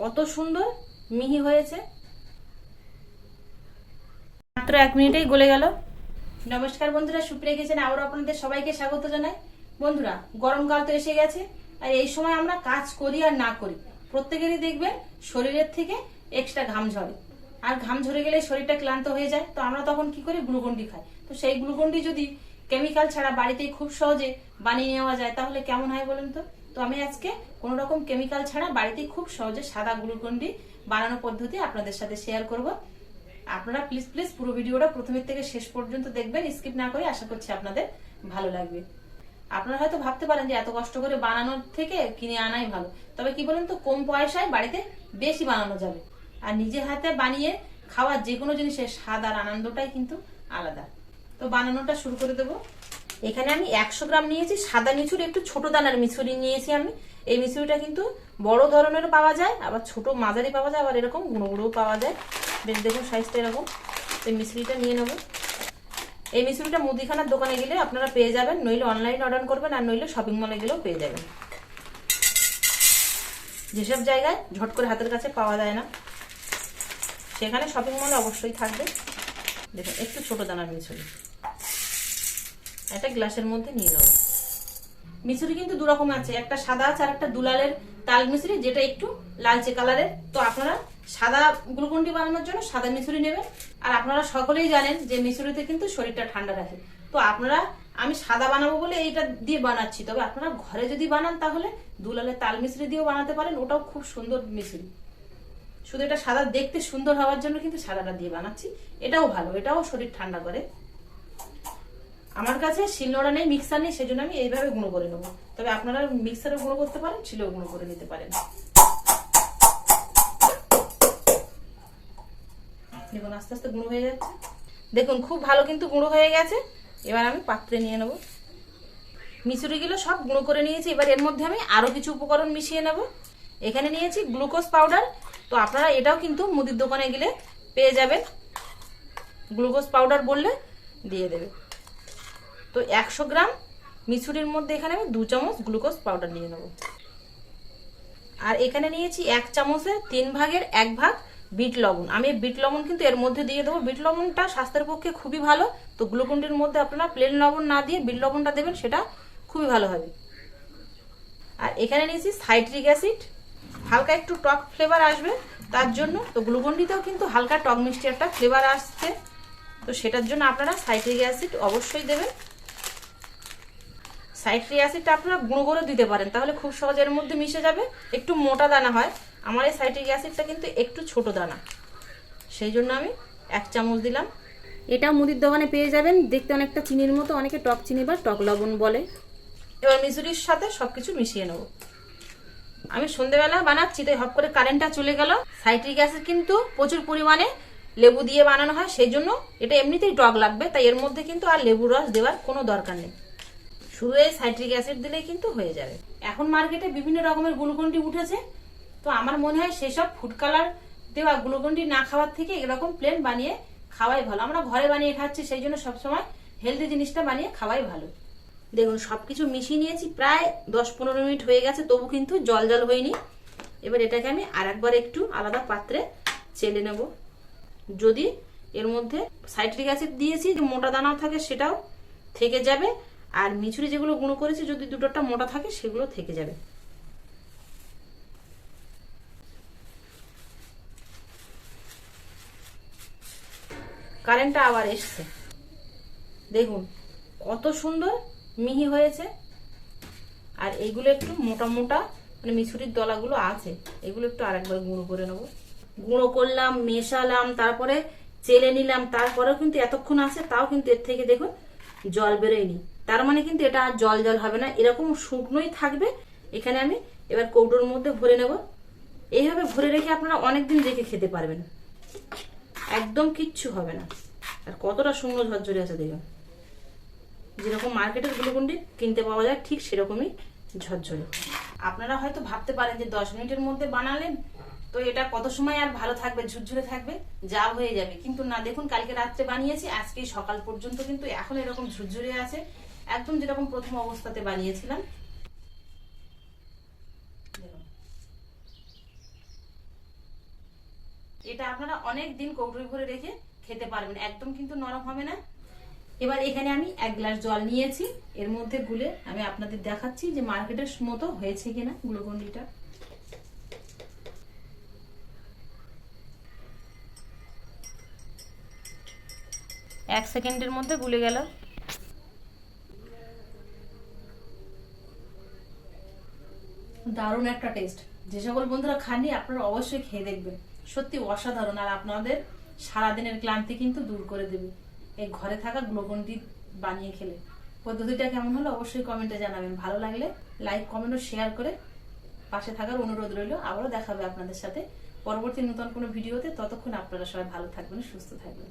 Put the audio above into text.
কত সুন্দর মিহি হয়েছে। মাত্র এক মিনিটেই গলে গেল। নমস্কার বন্ধুরা, সুপ্রিয়া কিচেন আবার আপনাদের সবাইকে স্বাগত জানাই। বন্ধুরা গরমকাল তো এসে গেছে, আর এই সময় আমরা কাজ করি আর না করি। প্রত্যেকেরই দেখবেন শরীরের থেকে এক্সট্রা ঘাম ঝরে। আর ঘাম ঝরে গেলে শরীরটা ক্লান্ত হয়ে যায়, তো আমরা তখন কি করি? গ্লুকন্ডি খাই। তো সেই গ্লুকন্ডি যদি কেমিক্যাল ছাড়া বাড়িতেই খুব সহজে বানিয়ে নেওয়া যায়, তাহলে কেমন হয় বলুন তো? তো আমি আজকে কোনো রকম কেমিক্যাল ছাড়া বাড়িতেই খুব সহজে সাদা গ্লুকন্ডি বানানো পদ্ধতি আপনাদের সাথে শেয়ার করব। আপনারা প্লিজ প্লিজ পুরো ভিডিওটা প্রথমের থেকে শেষ পর্যন্ত দেখবেন স্কিপ না করে আশা করছি আপনাদের ভালো লাগবে। আপনারা হয়তো ভাবতে পারেন যে এত কষ্ট করে বানানোর থেকে কিনে আনাই ভালো। তবে কি বলুন তো, কম পয়সায় বাড়িতে বেশি বানানো যাবে। আর নিজে হাতে বানিয়ে খাওয়ার যে কোনো জিনিসের স্বাদ আর আনন্দটাই কিন্তু আলাদা। তো বানানোটা শুরু করে দেবো। এখানে আমি একশো গ্রাম নিয়েছি, সাদা মিছুরি একটু ছোট দানার মিছুরি নিয়েছি আমি। এই মিছুরিটা কিন্তু বড় ধরনের পাওয়া যায়, আবার ছোট মাঝারি পাওয়া যায়, আবার এরকম গুঁড়ো গুঁড়ো পাওয়া যায়। বেশ দেখুন সাইজটা এরকম। এই মিছুরিটা নিয়ে নেব। এই মিশ্রিটা মুদিখানার দোকানে গেলে আপনারা পেয়ে যাবেন, নইলে অনলাইন অর্ডার করবেন, আর নইলে শপিং মলে গেলেও পেয়ে যাবেন। যেসব জায়গায় ঝট করে হাতের কাছে পাওয়া যায় না, সেখানে শপিং মলে অবশ্যই থাকবে। দেখুন, একটু ছোট দানার মিছুরি। একটা গ্লাসের মধ্যে নিয়ে নেব মিছুরি কিন্তু দু রকম আছে, একটা সাদা আছে আর একটা দুলালের তাল মিছরি, যেটা একটু লালচে কালারের। তো আপনারা সাদা গ্লুকন্ডি বানানোর জন্য সাদা মিছরি নেবেন। আর আপনারা সকলেই জানেন যে মিছরিতে কিন্তু শরীরটা ঠান্ডা রাখে তো আপনারা, আমি সাদা বানাবো বলে এইটা দিয়ে বানাচ্ছি, তবে আপনারা ঘরে যদি বানান তাহলে দুলালের তাল মিছরি দিয়েও বানাতে পারেন, ওটাও খুব সুন্দর মিছরি। শুধু এটা সাদা দেখতে সুন্দর হওয়ার জন্য কিন্তু সাদাটা দিয়ে বানাচ্ছি, এটাও ভালো, এটাও শরীর ঠান্ডা করে। আমার কাছে শিলনোড়া নেই, মিক্সার নেই, সেজন্য আমি এইভাবে গুঁড়ো করে নেব। তবে আপনারা মিক্সারে গুঁড়ো করতে পারেন, শিলেও গুঁড়ো করে নিতে পারেন। দেখুন, আস্তে আস্তে গুঁড়ো হয়ে যাচ্ছে। দেখুন, খুব ভালো কিন্তু গুঁড়ো হয়ে গেছে। এবার আমি পাত্রে নিয়ে নেব। মিচুরিগুলো সব গুঁড়ো করে নিয়েছি। এবার এর মধ্যে আমি আরও কিছু উপকরণ মিশিয়ে নেব। এখানে নিয়েছি গ্লুকোজ পাউডার। তো আপনারা এটাও কিন্তু মুদির দোকানে গেলে পেয়ে যাবেন। গ্লুকোজ পাউডার বললে দিয়ে দেবে। তো একশো গ্রাম মিছুরির মধ্যে এখানে আমি দু চামচ গ্লুকোজ পাউডার নিয়ে নেব। আর এখানে নিয়েছি এক চামচের তিন ভাগের এক ভাগ বিট লবণ। আমি বিট লবণ কিন্তু এর মধ্যে দিয়ে দেবো। বিট লবণটা স্বাস্থ্যের পক্ষে খুবই ভালো। তো গ্লুকন্ডির মধ্যে আপনারা প্লেন লবণ না দিয়ে বিট লবণটা দেবেন, সেটা খুবই ভালো হবে। আর এখানে নিয়েছি সাইট্রিক অ্যাসিড। হালকা একটু টক ফ্লেভার আসবে তার জন্য। তো গ্লুকন্ডিতেও কিন্তু হালকা টক মিষ্টি একটা ফ্লেভার আসছে। তো সেটার জন্য আপনারা সাইট্রিক অ্যাসিড অবশ্যই দেবেন। সাইট্রিক অ্যাসিডটা আপনারা গুঁড়ো করে দিতে পারেন তাহলে খুব সহজে এর মধ্যে মিশে যাবে। একটু মোটা দানা হয়। আমার এই সাইট্রিক অ্যাসিডটা কিন্তু একটু ছোট দানা। সেই জন্য আমি এক চামচ দিলাম। এটা মুদির দোকানে পেয়ে যাবেন। দেখতে অনেকটা চিনির মতো অনেকে টক চিনি বা টক লবণ বলে। এবার মিশুরির সাথে সবকিছু মিশিয়ে নেব। আমি সন্ধেবেলা বানাচ্ছি তাই হপ করে কারেন্টটা চলে গেল। সাইট্রিক অ্যাসিড কিন্তু প্রচুর পরিমাণে লেবু দিয়ে বানানো হয় সেই জন্য এটা এমনিতেই টক লাগবে তাই এর মধ্যে কিন্তু আর লেবুর রস দেওয়ার কোনো দরকার নেই। শুধু এই সাইট্রিক অ্যাসিড দিলেই কিন্তু হয়ে যাবে। এখন মার্কেটে বিভিন্ন রকমের গ্লুকন্ডি উঠেছে, তো আমার মনে হয় সেসব ফুড কালার দেওয়া গ্লুকন্ডি না খাওয়ার থেকে এরকম প্লেন বানিয়ে খাওয়াই ভালো। আমরা ঘরে বানিয়ে খাচ্ছি, সেই জন্য সবসময় হেলদি জিনিসটা বানিয়ে খাওয়াই ভালো। দেখুন, সবকিছু মিশিয়ে নিয়েছি, প্রায় দশ পনেরো মিনিট হয়ে গেছে, তবু কিন্তু জল জল হয়নি। এবার এটাকে আমি আর একবার একটু আলাদা পাত্রে চেলে নেব। যদি এর মধ্যে সাইট্রিক অ্যাসিড দিয়েছি, যে মোটা দানাও থাকে সেটাও থেকে যাবে। আর মিছুরি যেগুলো গুঁড়ো করেছি, যদি দুটোটা মোটা থাকে, সেগুলো থেকে যাবে। কারেন্টটা আবার এসছে। দেখুন, কত সুন্দর মিহি হয়েছে। আর এইগুলো একটু মোটা মোটা মানে মিছুরির দলাগুলো আছে। এগুলো একটু আরেকবার গুঁড়ো করে নেব। গুঁড়ো করলাম, মেশালাম, তারপরে চেলে নিলাম, তারপরেও কিন্তু এতক্ষণ আছে, তাও কিন্তু এর থেকে দেখুন, জল বেরোয়নি। তার মানে কিন্তু এটা আর জল জল হবে না, এরকম শুকনোই থাকবে। এখানে আমি এবার কৌটোর মধ্যে ভরে নেব। এইভাবে ভরে রেখে আপনারা অনেকদিন রেখে খেতে পারবেন। একদম কিচ্ছু হবে না। আর কতটা শুকনো ঝরঝরে আছে দেখুন। যেরকম মার্কেটের গ্লুকন্ডি কিনতে পাওয়া যায়, ঠিক সেরকমই ঝরঝরে। আপনারা হয়তো ভাবতে পারেন যে দশ মিনিটের মধ্যে বানালেন, তো এটা কত সময় আর ভালো থাকবে, ঝুরঝুরে থাকবে? যা হয়ে যাবে। কিন্তু না, দেখুন, কালকে রাত্রে বানিয়েছি আজকে সকাল পর্যন্ত কিন্তু এখন এরকম ঝুরঝুরে আছে। একদম যেরকম প্রথম অবস্থাতে বানিয়েছিলাম। এটা আপনারা অনেক দিন কৌটোই ভরে রেখে খেতে পারবেন, একদম কিন্তু নরম হবে না। এবার এখানে আমি এক গ্লাস জল নিয়েছি, এর মধ্যে গুলে আমি আপনাদের দেখাচ্ছি যে মার্কেটের মতো হয়েছে কিনা গ্লুকন্ডিটা। এক সেকেন্ডের মধ্যে গুলে গেল। দারুণ একটা টেস্ট যে সকল বন্ধুরা খাননি, আপনারা অবশ্যই খেয়ে দেখবেন। সত্যি অসাধারণ, আর আপনাদের সারাদিনের ক্লান্তি কিন্তু দূর করে দেবে। এই ঘরে থাকা গ্লুকন্ডি বানিয়ে খেলে। পদ্ধতিটা কেমন হলো অবশ্যই কমেন্টে জানাবেন। ভালো লাগলে লাইক কমেন্ট ও শেয়ার করে পাশে থাকার অনুরোধ রইল। আবারও দেখাবে আপনাদের সাথে। পরবর্তী নতুন কোনো ভিডিওতে ততক্ষণ আপনারা সবাই ভালো থাকবেন, সুস্থ থাকবেন।